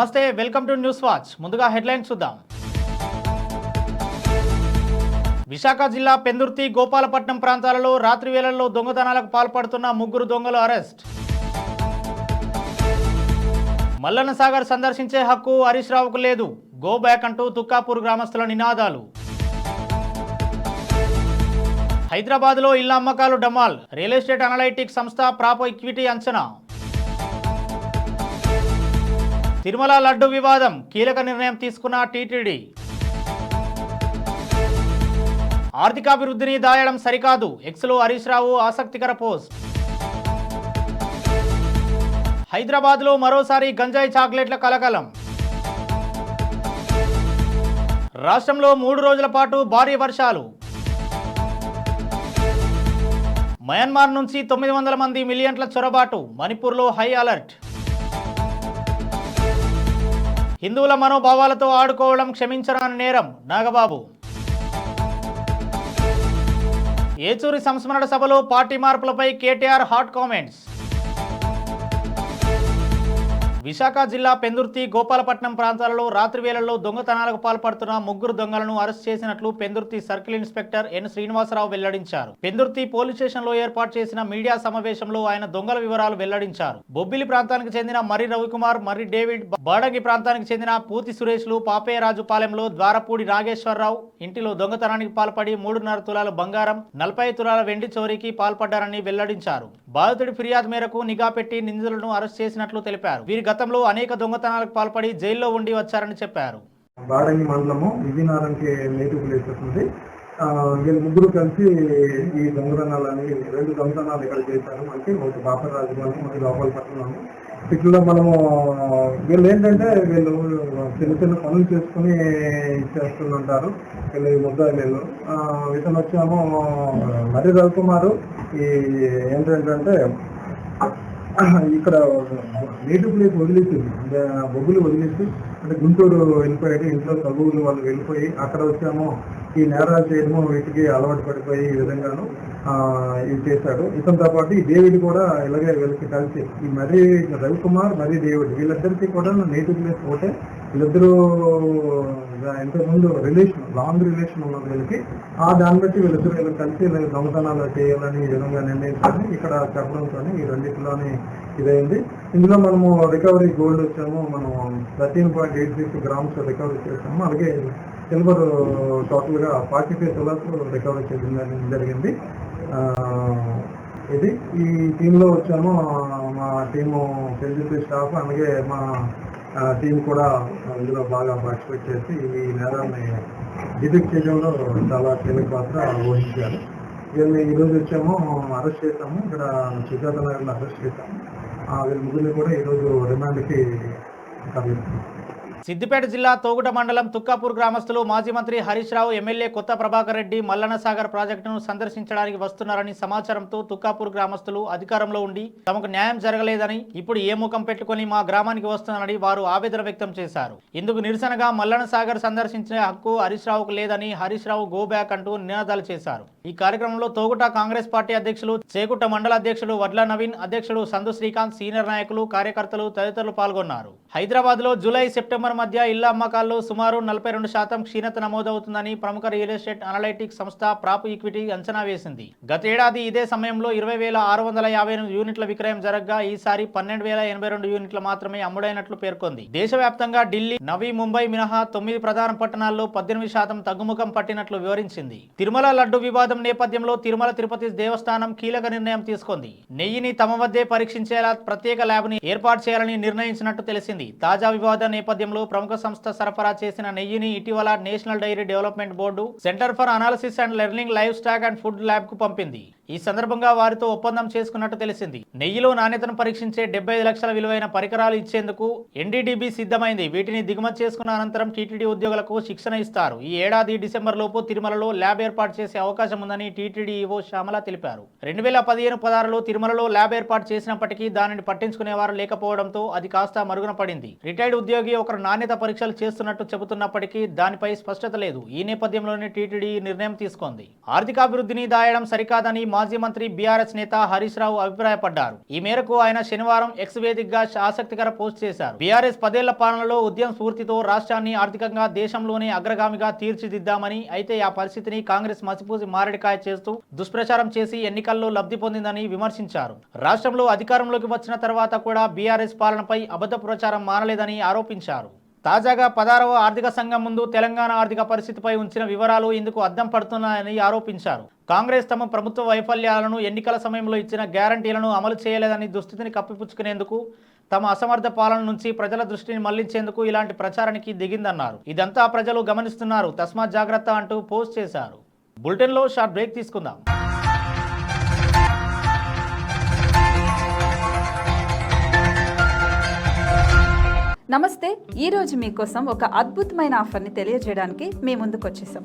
నమస్తే welcome to news watch. ముందుగా headlines చూద్దాం. విశాఖ జిల్లా పెందుర్తి గోపాలపట్నం ప్రాంతాలలో రాత్రి వేళల్లో దొంగతనాలకు పాల్పడుతున్న ముగ్గురు దొంగలు అరెస్ట్. మల్లన్న సాగర్ సందర్శించే హక్కు హరీష్ రావుకు లేదు. గో బ్యాక్ అంటూ తుక్కాపూర్ గ్రామస్తుల నినాదాలు. హైదరాబాద్లో ఇళ్ళ అమ్మకాలు డమాల్. రియల్ ఎస్టేట్ అనలైటిక్ సంస్థ ప్రాపో ఈక్విటీ అంచనా. తిరుమల లడ్డు వివాదం కీలక నిర్ణయం తీసుకున్న టీటీడీ. ఆర్థికాభివృద్ధిని దాయడం సరికాదు. ఎక్స్లో హరీష్ రావు ఆసక్తికర పోస్ట్ హైదరాబాద్లో మరోసారి గంజాయి చాక్లెట్ల కలకలం. రాష్ట్రంలో మూడు రోజుల పాటు భారీ వర్షాలు. మయన్మార్ నుంచి తొమ్మిది వందల మంది మిలియన్ల చొరబాటు. మణిపూర్లో హై అలర్ట్. హిందువుల మనోభావాలతో ఆడుకోవడం క్షమించరాని నేరం. నాగబాబు. ఏచూరి సంస్మరణ సభలో పార్టీ మార్పులపై కేటీఆర్ హాట్ కామెంట్స్. విశాఖ జిల్లా పెందుర్తి గోపాలపట్నం ప్రాంతాలలో రాత్రి వేళల్లో దొంగతనాలకు పాల్పడుతున్న ముగ్గురు దొంగలను అరెస్ట్ చేసినట్లు Pendurthi circle inspector N Srinivasarao వెల్లడించారు. పెందుర్తి పోలీస్ స్టేషన్లో ఏర్పాటు చేసిన మీడియా సమావేశంలో ఆయన దొంగల వివరాలు వెల్లడించారు. బొబ్బిలి ప్రాంతానికి చెందిన మర్రి రవికుమార్ మరి డేవిడ్ బాడగి ప్రాంతానికి చెందిన పూతి సురేష్లు పాపయ్యరాజుపాలెంలో ద్వారపూడి నాగేశ్వరరావు ఇంటిలో దొంగతనానికి పాల్పడి మూడున్నర తులాల బంగారం నలభై తులాల వెండి చోరీకి పాల్పడ్డారని వెల్లడించారు. బాధితుడి ఫిర్యాదు మేరకు నిఘా పెట్టి నిందితులను అరెస్ట్ చేసినట్లు తెలిపారు. వీరి గతంలో అనేక దొంగతనాలకు పాల్పడి జైల్లో ఉండి వచ్చారని చెప్పారు. బాడంగి మండలము విజయనగరంకి నేటివ్ ప్లేస్ ఉంది ఆ, వీళ్ళు ముగ్గురు కలిసి ఈ దొంగతనాలని రెండు దొంగతనాలు ఇక్కడ చేశారు. మనకి ఒకటి బాపరాజు గారు ఒకటి లోపలపట్నం ఇట్లా మనము వీళ్ళు ఏంటంటే వీళ్ళు చిన్న చిన్న పనులు చేసుకుని చేస్తుంటారు వీళ్ళు ఈ ముద్దాయి వీళ్ళు. ఆ, ఇతను వచ్చాము మరి రవికుమారు. ఈ ఏంటంటే ఇక్కడ నేటివ్ ప్లేస్ వదిలేసి బొగ్గులు వదిలేసి అంటే గుంటూరు వెళ్ళిపోయాడు ఇంట్లో చదువులు వాళ్ళు వెళ్ళిపోయి అక్కడ వచ్చాము. ఈ నేరాలు చేయడము వీటికి అలవాటు పడిపోయి ఈ విధంగాను ఆ, ఇది చేశాడు. ఇతనితో పాటు ఈ డేవిడ్ కూడా ఇలాగే వీళ్ళకి కలిసి ఈ మరీ రవికుమార్ మరి డేవిడ్ వీళ్ళిద్దరికి కూడా నేటివ్ ప్లేస్ ఒకటే వీళ్ళిద్దరూ ఇంతకుముందు రిలేషన్ లాంగ్ రిలేషన్ ఉన్న వీళ్ళకి ఆ దాన్ని బట్టి వీళ్ళిద్దరు వీళ్ళు కలిసి వీళ్ళు దొంగతనాలు చేయాలని ఈ విధంగా నిర్ణయించుకొని ఇక్కడ చెప్పడంతో ఈ రెండింటిలోని ఇదైంది. ఇందులో మనము రికవరీ గోల్డ్ వచ్చాము మనం thirteen point eight six grams recovery చేసాము. అలాగే సిల్వర్ టోటల్గా ఫార్టీ ఫైవ్ సిల్వర్స్ రికవరీ చేయడం జరిగింది. ఇది ఈ టీంలో వచ్చాము. మా టీము పెళ్ళి స్టాఫ్ అలాగే మా టీం కూడా ఇందులో బాగా పార్టిసిపేట్ చేసి ఈ నేరాన్ని డిటెక్ట్ చేయడంలో చాలా కీలక పాత్ర వహించారు. వీళ్ళని ఈరోజు వచ్చాము అరెస్ట్ చేశాము ఇక్కడ సుజాత నగర్లో అరెస్ట్ చేశాము. వీళ్ళ ముగ్గురిని కూడా ఈరోజు రిమాండ్కి తరలిస్తున్నాం సిద్దిపేట జిల్లా తోగుట మండలం తుక్కాపూర్ గ్రామస్తులు మాజీ మంత్రి హరీష్ రావు ఎమ్మెల్యే కొత్త ప్రభాకర్ రెడ్డి మల్లన్న సాగర్ ప్రాజెక్టును సందర్శించడానికి వస్తున్నారని సమాచారంతో తుక్కాపూర్ గ్రామస్తులు అధికారంలో ఉండి తమకు న్యాయం జరగలేదని ఇప్పుడు ఏ ముఖం పెట్టుకొని మా గ్రామానికి వస్తున్నారని వారు ఆవేదన వ్యక్తం చేశారు. ఇందుకు నిరసనగా మల్లన్న సాగర్ సందర్శించే హక్కు హరీష్ రావుకు లేదని హరీష్ రావు గో బ్యాక్ అంటూ నినాదాలు చేశారు. ఈ కార్యక్రమంలో తోగుట కాంగ్రెస్ పార్టీ అధ్యక్షులు చేకుట మండల అధ్యక్షుడు వడ్ల నవీన్ అధ్యక్షుడు సందు శ్రీకాంత్ సీనియర్ నాయకులు కార్యకర్తలు తదితరులు పాల్గొన్నారు. హైదరాబాద్లో జూలై సెప్టెంబర్ మధ్య ఇళ్ళ అమ్మకాల్లో సుమారు నలభై రెండు శాతం క్షీణత నమోదవుతుందని ప్రముఖ రియల్ ఎస్టేట్ అనలైటిక్ సంస్థ ప్రాప్ ఈక్విటీ అంచనా వేసింది. గతేడాది ఇదే సమయంలో ఇరవై వేల ఆరు వందల యాభై ఎనిమిది యూనిట్ల విక్రయం జరగగా ఈసారి పన్నెండు వేల ఎనభై రెండు యూనిట్లు మాత్రమే అమ్ముడైనట్లు పేర్కొంది. దేశవ్యాప్తంగా ఢిల్లీ నవీ ముంబై మినహా తొమ్మిది ప్రధాన పట్టణాల్లో పద్దెనిమిది శాతం తగ్గుముఖం పట్టినట్లు వివరించింది. తిరుమల లడ్డు వివాదం నేపథ్యంలో తిరుమల తిరుపతి దేవస్థానం కీలక నిర్ణయం తీసుకుంది. నెయ్యిని తమ వద్దే పరీక్షించేలా ప్రత్యేక ల్యాబ్ని ఏర్పాటు చేయాలని నిర్ణయించినట్టు తెలిసింది. తాజా వివాద నేపథ్యంలో ప్రముఖ సంస్థ సరఫరా చేసిన నెయ్యిని ఇటీవల national dairy development board centre for analysis and learning livestock and food ల్యాబ్కు పంపింది. ఈ సందర్భంగా వారితో ఒప్పందం చేసుకున్నట్టు తెలిసింది. నెయ్యిలో నాణ్యతను పరీక్షించే డెబ్బై లక్షల విలువైన పరికరాలు ఇచ్చేందుకు ఎన్డీడీబీ సిద్ధమైంది. వీటిని దిగుమతి చేసుకున్న అనంతరం టీటీడీ ఉద్యోగులకు శిక్షణ ఇస్తారు. ఈ ఏడాది డిసెంబర్ లోపు తిరుమలలో ల్యాబ్ ఏర్పాటు చేసే అవకాశం ఉందని టీటీడీ ఈవో శ్యామల తెలిపారు. రెండు వేల పదిహేను పదహారులో తిరుమలలో ల్యాబ్ ఏర్పాటు చేసినప్పటికీ దానిని పట్టించుకునేవారు లేకపోవడంతో అది కాస్త మరుగున పడింది. రిటైర్డ్ ఉద్యోగి ఒకరు నాణ్యత పరీక్షలు చేస్తున్నట్టు చెబుతున్నప్పటికీ దానిపై స్పష్టత లేదు. ఈ నేపథ్యంలోనే టీటీడీ నిర్ణయం తీసుకుంది. ఆర్థికాభివృద్ధిని దాయడం సరికాదని మాజీ మంత్రి బీఆర్ఎస్ నేత హరీష్ రావు అభిప్రాయపడ్డారు. ఈ మేరకు ఆయన శనివారం ఎక్స్ వేదికగా ఆసక్తికర పోస్ట్ చేశారు. బీఆర్ఎస్ పదేళ్ళ పాలనలో ఉద్యమ స్ఫూర్తితో రాష్ట్రాన్ని ఆర్థికంగా దేశంలోనే అగ్రగామిగా తీర్చిదిద్దామని అయితే ఆ పరిస్థితిని కాంగ్రెస్ మసిపూసి మారడికాయ చేస్తూ దుష్ప్రచారం చేసి ఎన్నికల్లో లబ్ధి పొందిందని విమర్శించారు. రాష్ట్రంలో అధికారంలోకి వచ్చిన తర్వాత కూడా బీఆర్ఎస్ పాలనపై అబద్ధ ప్రచారం మానలేదని ఆరోపించారు. తాజాగా పదారవ ఆర్థిక సంఘం ముందు తెలంగాణ ఆర్థిక పరిస్థితిపై ఉంచిన వివరాలు ఇందుకు అద్దం పడుతున్నాయని ఆరోపించారు. కాంగ్రెస్ తమ ప్రభుత్వ వైఫల్యాలను ఎన్నికల సమయంలో ఇచ్చిన గ్యారంటీలను అమలు చేయలేదని దుస్థితిని కప్పిపుచ్చుకునేందుకు తమ అసమర్థ పాలన నుంచి ప్రజల దృష్టిని మళ్ళించేందుకు ఇలాంటి ప్రచారానికి దిగిందన్నారు. ఇదంతా ప్రజలు గమనిస్తున్నారు. తస్మాత్ జాగ్రత్త అంటూ పోస్ట్ చేశారు. బులెటిన్లో షార్ట్ బ్రేక్ తీసుకుందాం. నమస్తే. ఈరోజు మీకోసం ఒక అద్భుతమైన ఆఫర్ని తెలియజేయడానికి మీ ముందుకు వచ్చేసాం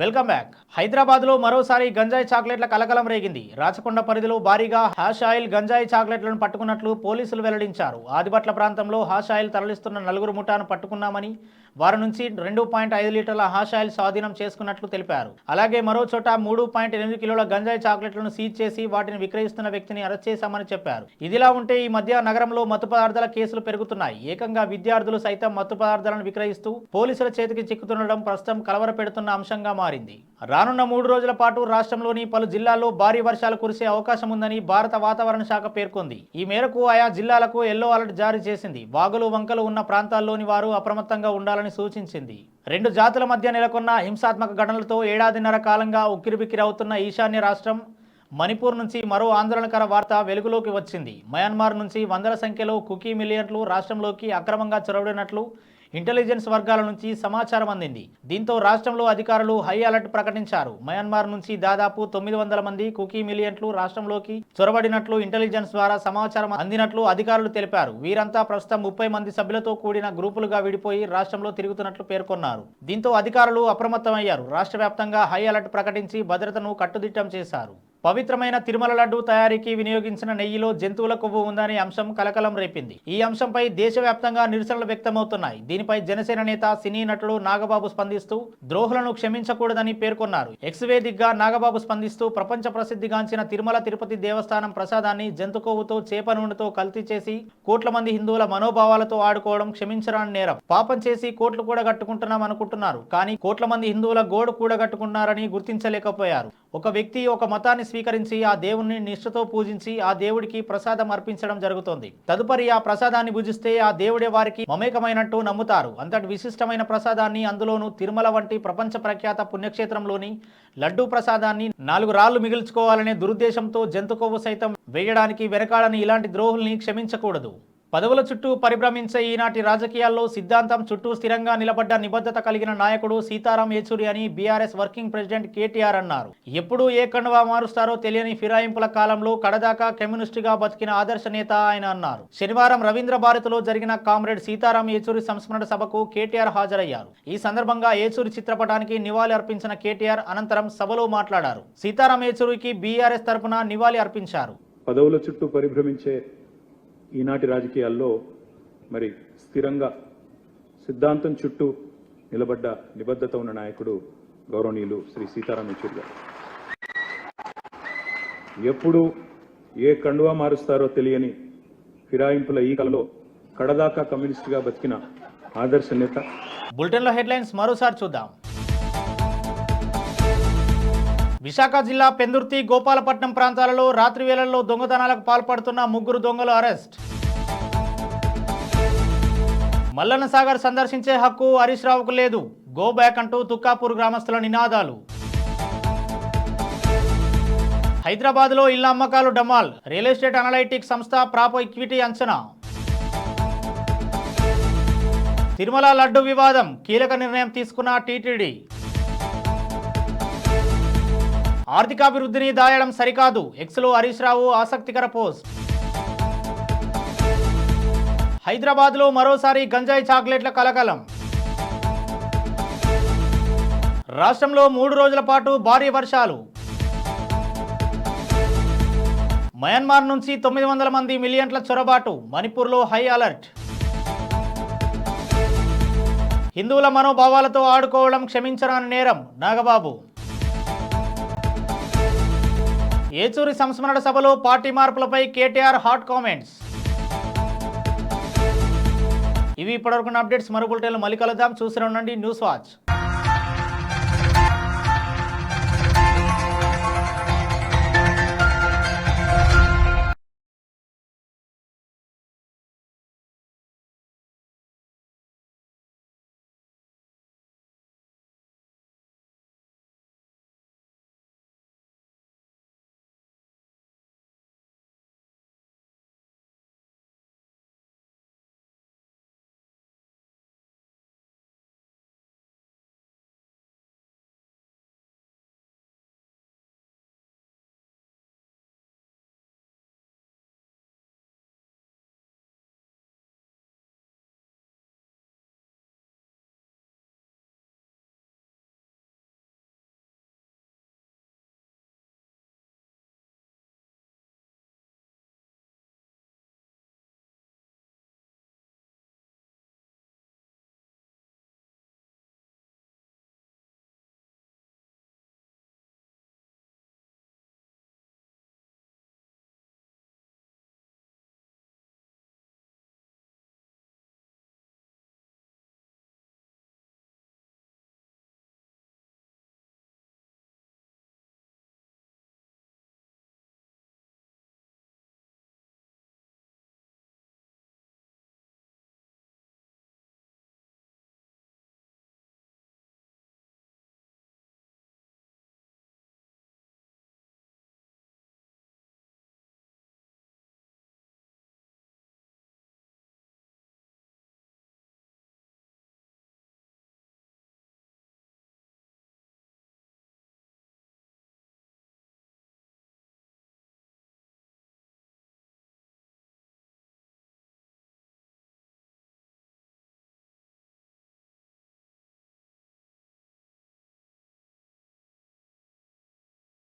వెల్కమ్ బ్యాక్ హైదరాబాద్లో మరోసారి గంజాయి చాక్లెట్ల కలకలం రేగింది. రాచకొండ పరిధిలో భారీగా హాష్ ఆయిల్ గంజాయి చాక్లెట్లను పట్టుకున్నట్లు పోలీసులు వెల్లడించారు. ఆదిబట్ల ప్రాంతంలో హాష్ ఆయిల్ తరలిస్తున్న నలుగురు ముఠాను పట్టుకున్నామని వారి నుంచి రెండు పాయింట్ ఐదు లీటర్ల హాష్ ఆయిల్ స్వాధీనం చేసుకున్నట్లు తెలిపారు. అలాగే మరో చోట మూడు పాయింట్ ఎనిమిది కిలోల గంజాయి చాక్లెట్లను సీజ్ చేసి వాటిని విక్రయిస్తున్న వ్యక్తిని అరెస్ట్ చేశామని చెప్పారు. ఇదిలా ఉంటే ఈ మధ్య నగరంలో మత్తు పదార్థాల కేసులు పెరుగుతున్నాయి. ఏకంగా విద్యార్థులు సైతం మత్తు పదార్థాలను విక్రయిస్తూ పోలీసుల చేతికి చిక్కుతుండడం ప్రస్తుతం కలవరపెడుతున్న అంశంగా మారింది. రానున్న మూడు రోజుల పాటు రాష్ట్రంలోని పలు జిల్లాల్లో భారీ వర్షాలు కురిసే అవకాశం ఉందని భారత వాతావరణ శాఖ పేర్కొంది. ఈ మేరకు ఆయా జిల్లాలకు ఎల్లో అలర్ట్ జారీ చేసింది. వాగులు వంకలు ఉన్న ప్రాంతాల్లోని వారు అప్రమత్తంగా ఉండాలని సూచించింది. రెండు జాతుల మధ్య నెలకొన్న హింసాత్మక ఘటనలతో ఏడాదిన్నర కాలంగా ఉక్కిరిబిక్కిరి అవుతున్న ఈశాన్య రాష్ట్రం మణిపూర్ నుంచి మరో ఆందోళనకర వార్త వెలుగులోకి వచ్చింది. మయన్మార్ నుంచి వందల సంఖ్యలో కుకీ మిలియన్లు రాష్ట్రంలోకి అక్రమంగా చొరవడినట్లు ఇంటెలిజెన్స్ వర్గాల నుంచి సమాచారం అందింది. దీంతో రాష్ట్రంలో అధికారులు హై అలర్ట్ ప్రకటించారు. మయన్మార్ నుంచి దాదాపు తొమ్మిది వందల మంది కుకీ మిలియన్లు రాష్ట్రంలోకి చొరబడినట్లు ఇంటెలిజెన్స్ ద్వారా సమాచారం అందినట్లు అధికారులు తెలిపారు. వీరంతా ప్రస్తుతం ముప్పై మంది సభ్యులతో కూడిన గ్రూపులుగా విడిపోయి రాష్ట్రంలో తిరుగుతున్నట్లు పేర్కొన్నారు. దీంతో అధికారులు అప్రమత్తమయ్యారు. రాష్ట్ర వ్యాప్తంగా హై అలర్ట్ ప్రకటించి భద్రతను కట్టుదిట్టం చేశారు. పవిత్రమైన తిరుమల లడ్డు తయారీకి వినియోగించిన నెయ్యిలో జంతువుల కొవ్వు ఉందనే అంశం కలకలం రేపింది. ఈ అంశంపై దేశవ్యాప్తంగా నిరసనలు వ్యక్తమవుతున్నాయి. దీనిపై జనసేన నేత సినీ నటుడు నాగబాబు స్పందిస్తూ ద్రోహులను క్షమించకూడదని పేర్కొన్నారు. ఎక్స్వేదిగ్గా నాగబాబు స్పందిస్తూ ప్రపంచ ప్రసిద్ధిగాంచిన తిరుమల తిరుపతి దేవస్థానం ప్రసాదాన్ని జంతు కొవ్వుతో చేప నూనెతో కల్తీ చేసి కోట్ల మంది హిందువుల మనోభావాలతో ఆడుకోవడం క్షమించరాని నేరం. పాపం చేసి కోట్లు కూడా కట్టుకుంటున్నాం అనుకుంటున్నారు కానీ కోట్ల మంది హిందువుల గోడు కూడగట్టుకున్నారని గుర్తించలేకపోయారు. ఒక వ్యక్తి ఒక మతాన్ని స్వీకరించి ఆ దేవుణ్ణి నిష్ఠతో పూజించి ఆ దేవుడికి ప్రసాదం అర్పించడం జరుగుతోంది. తదుపరి ఆ ప్రసాదాన్ని భుజిస్తే ఆ దేవుడే వారికి మమేకమైనట్టు నమ్ముతారు. అంతటి విశిష్టమైన ప్రసాదాన్ని అందులోనూ తిరుమల వంటి ప్రపంచ ప్రఖ్యాత పుణ్యక్షేత్రంలోని లడ్డూ ప్రసాదాన్ని నాలుగు రాళ్ళు మిగిల్చుకోవాలనే దురుద్దేశంతో జంతు కొవ్వు సైతం వేయడానికి వెనకాడని ఇలాంటి ద్రోహుల్ని క్షమించకూడదు. పదవుల చుట్టూ పరిభ్రమించే ఈనాటి రాజకీయాల్లో సిద్ధాంతం చుట్టూ స్థిరంగా నిలబడ్డ నిబద్ధత కలిగిన నాయకుడు సీతారాం యేచూరి అని బీఆర్ఎస్ వర్కింగ్ ప్రెసిడెంట్ కేటీఆర్ అన్నారు. ఎప్పుడు ఏ కండువా మారుస్తారో తెలియని ఫిరాయింపుల కాలంలో కడదాకా కమ్యూనిస్టుగా బతికిన ఆదర్శ నేత ఆయన అన్నారు. శనివారం రవీంద్ర భారతిలో జరిగిన కామ్రేడ్ సీతారాం యేచూరి సంస్మరణ సభకు కేటీఆర్ హాజరయ్యారు. ఈ సందర్భంగా యేచూరి చిత్రపటానికి నివాళి అర్పించిన కేటీఆర్ అనంతరం సభలో మాట్లాడారు. సీతారాం యేచూరికి బీఆర్ఎస్ తరఫున నివాళి అర్పించారు. పదవుల చుట్టూ పరిభ్రమించే ఈనాటి రాజకీయాల్లో మరి స్థిరంగా సిద్ధాంతం చుట్టూ నిలబడ్డ నిబద్ధత ఉన్న నాయకుడు గౌరవనీయులు శ్రీ సీతారాం యెచూరి గారు. ఎప్పుడు ఏ కండువా మారుస్తారో తెలియని ఫిరాయింపుల ఈ కలలో కడదాకా కమ్యూనిస్టుగా బతికిన ఆదర్శ నేత. బులెటిన్లో హెడ్లైన్స్ మరోసారి చూద్దాం. విశాఖ జిల్లా పెందుర్తి గోపాలపట్నం ప్రాంతాలలో రాత్రి వేళల్లో దొంగతనాలకు పాల్పడుతున్న ముగ్గురు దొంగలు అరెస్ట్. మల్లన్న సాగర్ సందర్శించే హక్కు హరీష్ రావుకు లేదు. గో బ్యాక్ అంటూ తుక్కాపూర్ గ్రామస్తుల నినాదాలు. హైదరాబాద్లో ఇళ్ళ అమ్మకాలు డమాల్. రియల్ ఎస్టేట్ అనలైటిక్ సంస్థ ప్రాపో ఈక్విటీ అంచనా. తిరుమల లడ్డు వివాదం కీలక నిర్ణయం తీసుకున్న టీటీడీ. ఆర్థికాభివృద్ధిని దాయడం సరికాదు. ఎక్స్లో హరీష్ రావు ఆసక్తికర పోస్ట్ హైదరాబాద్లో మరోసారి గంజాయి చాక్లెట్ల కలకలం. రాష్ట్రంలో మూడు రోజుల పాటు భారీ వర్షాలు. మయన్మార్ నుంచి తొమ్మిది వందల మంది మిలియన్ల చొరబాటు. మణిపూర్లో హై అలర్ట్. హిందువుల మనోభావాలతో ఆడుకోవడం క్షమించరాని నేరం. నాగబాబు ఏచూరి సంస్మరణ సభలో పార్టీ మార్పులపై కేటీఆర్ హాట్ కామెంట్స్. ఇవి ఇప్పటివరకు అప్డేట్స్. మరో బులెటిన్లో మళ్ళీ కలుద్దాం. చూస్తూనే ఉండండి. News watch.